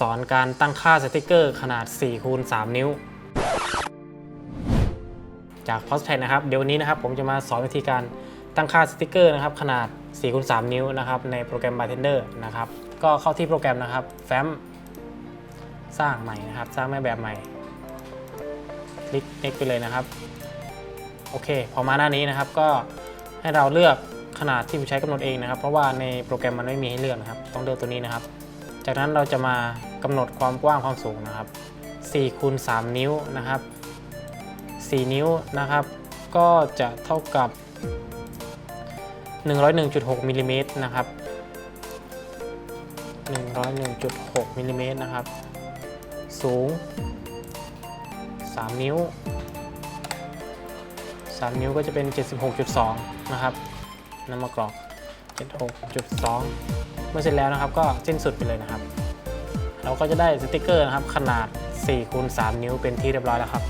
สอนการตั้งค่าสติกเกอร์ขนาด4คูณ3นิ้ว จาก p o s t นะครับเดี๋ยวนนี้นะครับผมจะมาสอนวิธีการตั้งค่าสติกเกอร์นะครับขนาด4คูณ3นิ้วนะครับในโปรแกรม Bartender นะครับก็เข้าที่โปรแกรมนะครับแฟ้มสร้างใหม่นะครับสร้างแม่แบบใหม่ คลิก next ไปเลยนะครับโอเค พอมาหน้านี้นะครับก็ให้เราเลือกขนาดที่ผู้ใช้กำหนดเองนะครับ เพราะว่าในโปรแกรมมันไม่มีให้เลือกนะครับ ต้องเลือกตัวนี้นะครับ จากนั้นเราจะมา กำหนดความกว้างความสูงนะครับ4คูณ3นิ้วนะครับ4นิ้วนะครับ ก็จะเท่ากับ 101.6มิลลิเมตรนะครับ101.6มิลลิเมตรนะครับ สูง 3 นิ้ว 3 นิ้วก็จะเป็น 76.2 นะครับนำมากรอก 76.2 เมื่อเสร็จแล้วนะครับก็สิ้นสุดไปเลยนะครับ เราก็จะได้สติกเกอร์นะครับขนาด4คูณ3นิ้วเป็นที่เรียบร้อยแล้วครับ